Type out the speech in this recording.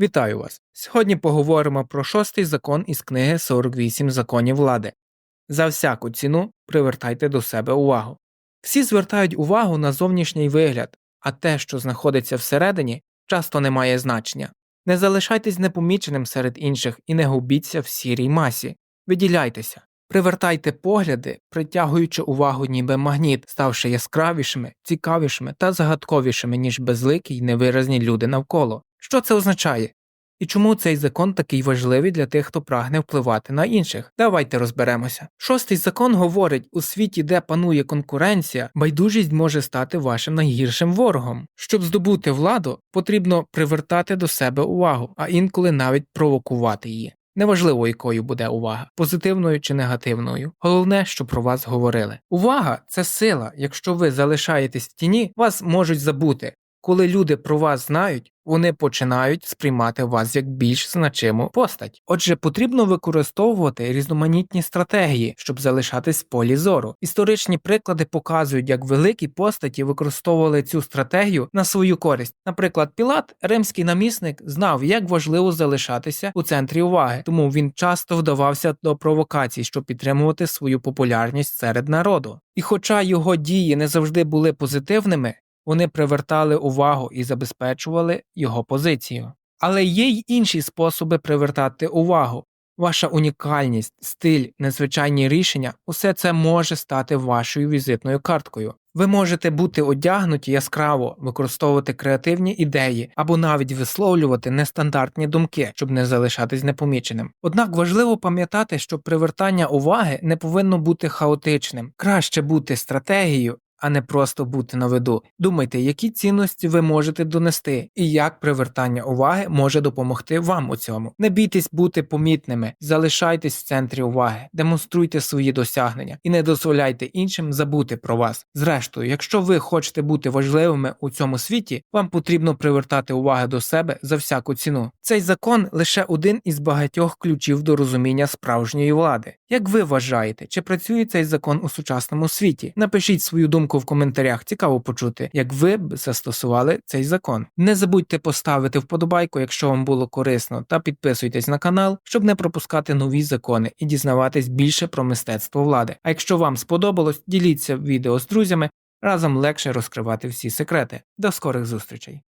Вітаю вас! Сьогодні поговоримо про шостий закон із книги 48 законів влади. За всяку ціну привертайте до себе увагу. Всі звертають увагу на зовнішній вигляд, а те, що знаходиться всередині, часто не має значення. Не залишайтесь непоміченим серед інших і не губіться в сірій масі. Виділяйтеся, привертайте погляди, притягуючи увагу ніби магніт, ставши яскравішими, цікавішими та загадковішими, ніж безликі й невиразні люди навколо. Що це означає? І чому цей закон такий важливий для тих, хто прагне впливати на інших? Давайте розберемося. Шостий закон говорить: у світі, де панує конкуренція, байдужість може стати вашим найгіршим ворогом. Щоб здобути владу, потрібно привертати до себе увагу, а інколи навіть провокувати її. Неважливо, якою буде увага, позитивною чи негативною. Головне, що про вас говорили. Увага це сила. Якщо ви залишаєтесь в тіні, вас можуть забути. Коли люди про вас знають, вони починають сприймати вас як більш значиму постать. Отже, потрібно використовувати різноманітні стратегії, щоб залишатись в полі зору. Історичні приклади показують, як великі постаті використовували цю стратегію на свою користь. Наприклад, Пілат, римський намісник, знав, як важливо залишатися у центрі уваги, тому він часто вдавався до провокацій, щоб підтримувати свою популярність серед народу. І хоча його дії не завжди були позитивними, вони привертали увагу і забезпечували його позицію. Але є й інші способи привертати увагу. Ваша унікальність, стиль, незвичайні рішення усе це може стати вашою візитною карткою. Ви можете бути одягнуті яскраво, використовувати креативні ідеї або навіть висловлювати нестандартні думки, щоб не залишатись непоміченим. Однак важливо пам'ятати, що привертання уваги не повинно бути хаотичним, краще бути стратегією, а не просто бути на виду. Думайте, які цінності ви можете донести, і як привертання уваги може допомогти вам у цьому. Не бійтесь бути помітними, залишайтесь в центрі уваги, демонструйте свої досягнення і не дозволяйте іншим забути про вас. Зрештою, якщо ви хочете бути важливими у цьому світі, вам потрібно привертати увагу до себе за всяку ціну. Цей закон лише один із багатьох ключів до розуміння справжньої влади. Як ви вважаєте, чи працює цей закон у сучасному світі? Напишіть свою думку в коментарях. Цікаво почути, як ви б застосували цей закон. Не забудьте поставити вподобайку, якщо вам було корисно, та підписуйтесь на канал, щоб не пропускати нові закони і дізнаватись більше про мистецтво влади. А якщо вам сподобалось, діліться відео з друзями, разом легше розкривати всі секрети. До скорих зустрічей!